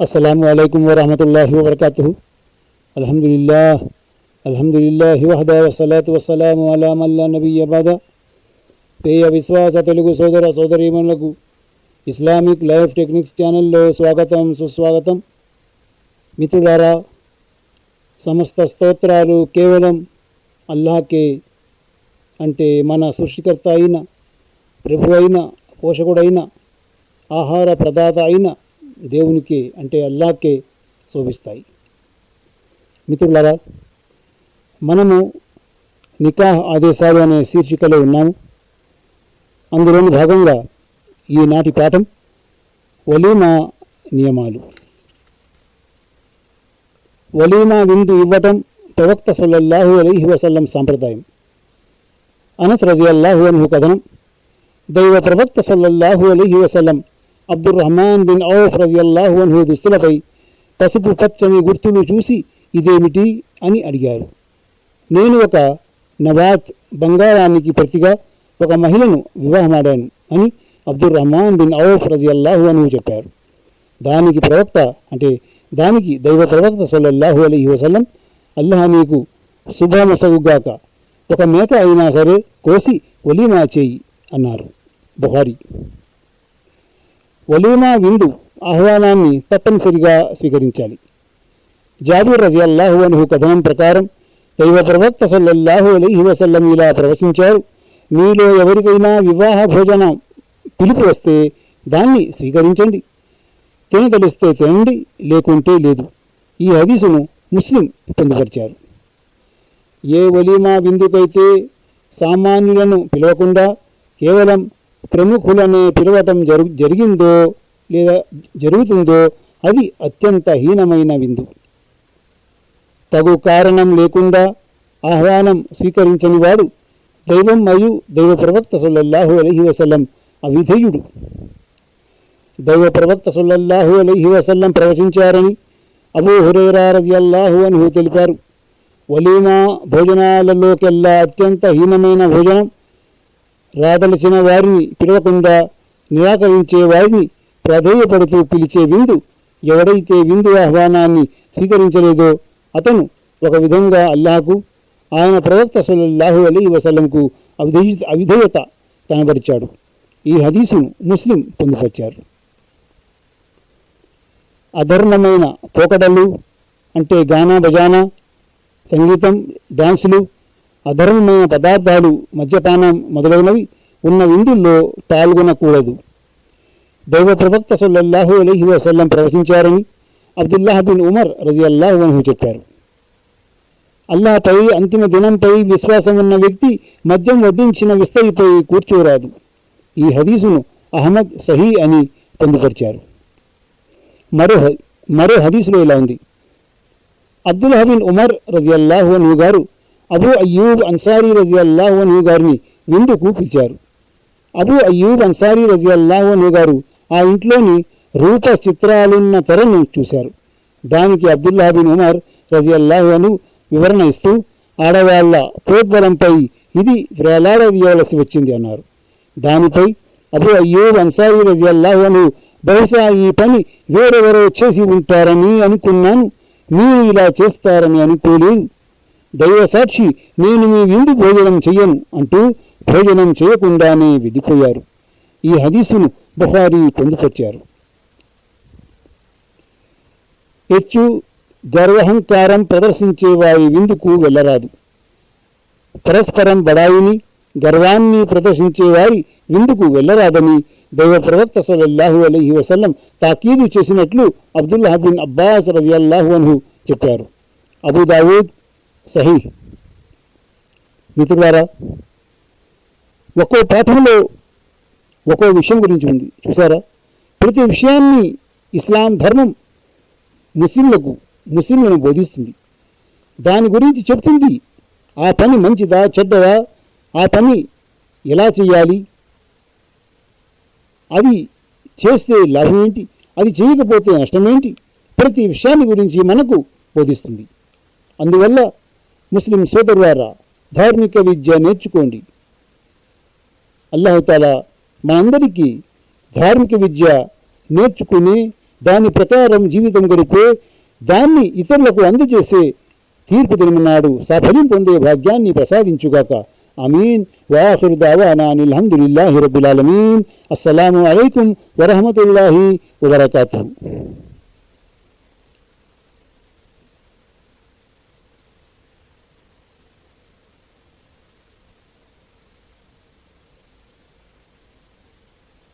السلام عليكم ورحمة الله وبركاته الحمد لله الحمد لله وحده والصلاة والسلام على من لا نبي بعد పేయ విశ్వాస తెలుగు సోదర సోదరీమణులకు Islamic life techniques ఛానల్లో స్వాగతం సుస్వాగతం మిత్రులారా సమస్త స్తోత్రాలు కేవలం అల్లాహకే అంటే మన సృష్టికర్త అయిన ప్రభు అయిన పోషకుడైన ఆహార ప్రదాత అయిన దేవునికి అంటే అల్లాకే శోభిస్తాయి. మిత్రులారా మనము నికాహ్ ఆదేశాలు అనే శీర్షికలో ఉన్నాము. అందులోని భాగంగా ఈనాటి పాఠం వలీమా నియమాలు. వలీమా విందు ఇవ్వటం ప్రవక్త సొల్లహు అలీహి వసల్లం సాంప్రదాయం. అనస్ రజియల్లాహు అన్హు కథనం. దైవ ప్రవక్త సొల్లహు అలీహి వసల్లం అబ్దుర్ రహమాన్ బిన్ ఔఫ్ రజియల్లాహు అన్హు దుస్తులపై పసుపు పచ్చని గుర్తులు చూసి ఇదేమిటి అని అడిగారు. నేను ఒక నవాత్ బంగారానికి ప్రతిగా ఒక మహిళను వివాహమాడాను అని అబ్దుర్ రహమాన్ బిన్ ఔఫ్ రజియల్లాహు అన్హు చెప్పారు. దానికి ప్రవక్త అంటే దానికి దైవ ప్రవక్త సొల్లహు అలీ వసలం అల్లాహ్ నీకు శుభమసవుగాక ఒక మేక అయినా సరే కోసి ఒలీమా చేయి అన్నారు. బుహారి ఒలీమా విందు ఆహ్వానాన్ని తప్పనిసరిగా స్వీకరించాలి. జాబీర్ రజియల్లాహు అనుహు కథనం ప్రకారం దైవ ప్రవక్త సల్లల్లాహు అలీహి వసల్లం ఇలా ప్రవచించారు మీలో ఎవరికైనా వివాహ భోజనం పిలుపు వస్తే దాన్ని స్వీకరించండి. తినదలిస్తే తినండి లేకుంటే లేదు. ఈ హదీసును ముస్లిం పొందుపరిచారు. ఏ ఒలీమా విందుకైతే సామాన్యులను పిలవకుండా కేవలం ప్రముఖులనే పిలవటం జరు జరిగిందో లేదా జరుగుతుందో అది అత్యంత హీనమైన విందు. తగు కారణం లేకుండా ఆహ్వానం స్వీకరించని వాడు దైవం మరియు దైవ ప్రవక్త సొల్లహు అలహి వసల్లం అవిధేయుడు. దైవ ప్రవక్త సొల్లహు అలహి వసల్లం ప్రవచించారని అబూ హురైరా రజియల్లాహు అని తెలిపారు. వలీమా భోజనాలలోకెల్లా అత్యంత హీనమైన భోజనం రాదలిచిన వారిని పిలవకుండా నిరాకరించే వారిని ప్రధేయపడుతూ పిలిచే విందు ఎవడైతే విందు ఆహ్వానాన్ని స్వీకరించలేదో అతను ఒక విధంగా అల్లాహకు ఆయన ప్రవక్త సల్లల్లాహు అలీ వసలంకు అవిధేయ అవిధేయత కనబరిచాడు. ఈ హదీసును ముస్లిం పొందుపరిచారు అధర్మమైన పోకడలు అంటే గానా బజానా సంగీతం డాన్సులు అధర్మమైన పదార్థాలు మద్యపానం మొదలైనవి ఉన్న విందుల్లో పాల్గొనకూడదు. దైవ ప్రవక్త సల్లల్లాహు అలైహి వసల్లం ప్రవచించారని అబ్దుల్లాహ్ బిన్ ఉమర్ రజియల్లాహు అన్హు చెప్పారు. అల్లాహపై అంతిమ దినంపై విశ్వాసం ఉన్న వ్యక్తి మద్యం వడ్డించిన విస్తరిపై కూర్చోరాదు. ఈ హదీసును అహ్మద్ సహీ అని పొందుపరిచారు. మరో హ- మరో హదీసులో ఇలా ఉంది. అబ్దుల్ హబీన్ ఉమర్ రజియల్లాహు అన్హు గారు అబూ అయ్యూబ్ అన్సారీ రజియల్లాహు అన్హు గారిని విందుకు పిలిచారు? అబూ అయ్యూబ్ అన్సారీ రజియల్లాహు అన్హు గారు ఆ ఇంట్లోని రూప చిత్రాలున్న తెరను చూశారు. దానికి అబ్దుల్లా బిన్ ఉమర్ రజియల్లాహు అను వివరణ ఇస్తూ ఆడవాళ్ళ ప్రోద్బలంపై ఇది వేలాడదీయవలసి వచ్చింది అన్నారు. దానిపై అబూ అయ్యూబ్ అన్సారీ రజియల్లాహోను అను బహుశా ఈ పని వేరెవరో చేసి ఉంటారని అనుకున్నాను. మీరు ఇలా చేస్తారని అనుకోలేదు. దైవ సాక్షి నేను మీ విందు భోజనం చెయ్యను అంటూ భోజనం చేయకుండానే వెళ్ళిపోయారు ఈ హదీసును బుహారీ పొందుపరిచారు. హెచ్చు గర్వహంకారం ప్రదర్శించే వారి విందుకు వెళ్ళరాదు. పరస్పరం బడాయిని గర్వాన్ని ప్రదర్శించే వారి విందుకు వెళ్ళరాదని దైవ ప్రవక్త సల్లల్లాహు అలైహి వసల్లం తాకీదు చేసినట్లు అబ్దుల్లా బిన్ అబ్బాస్ రజియల్లాహు అన్హు చెప్పారు. అబూదావూద్ సహీ. మిత్రులారా ఒక్కో పాఠంలో ఒక్కో విషయం గురించి ఉంది. చూసారా ప్రతి విషయాన్ని ఇస్లాం ధర్మం ముస్లింలకు ముస్లింలను బోధిస్తుంది. దాని గురించి చెప్తుంది ఆ పని మంచిదా చెడ్డదా? ఆ పని ఎలా చేయాలి? అది చేస్తే లాభం ఏంటి? అది చేయకపోతే నష్టం ఏంటి? ప్రతి విషయాన్ని గురించి మనకు బోధిస్తుంది. అందువల్ల ముస్లిం సోదరులారా ధార్మిక విద్య నేర్చుకోండి. అల్లహతాల మనందరికీ ధార్మిక విద్య నేర్చుకుని దాని ప్రకారం జీవితం గడిపే దాన్ని ఇతరులకు అందజేసే తీర్పు దినమన్నాడు సఫలం పొందే భాగ్యాన్ని ప్రసాదించుగాక. అమీన్ వాఖిర్ దావానా అనిల్ హమ్దులిల్లాహి రబ్బిల్ అస్సలాము అలైకుం వరహమతుల్లాహి వబరకాతుహు.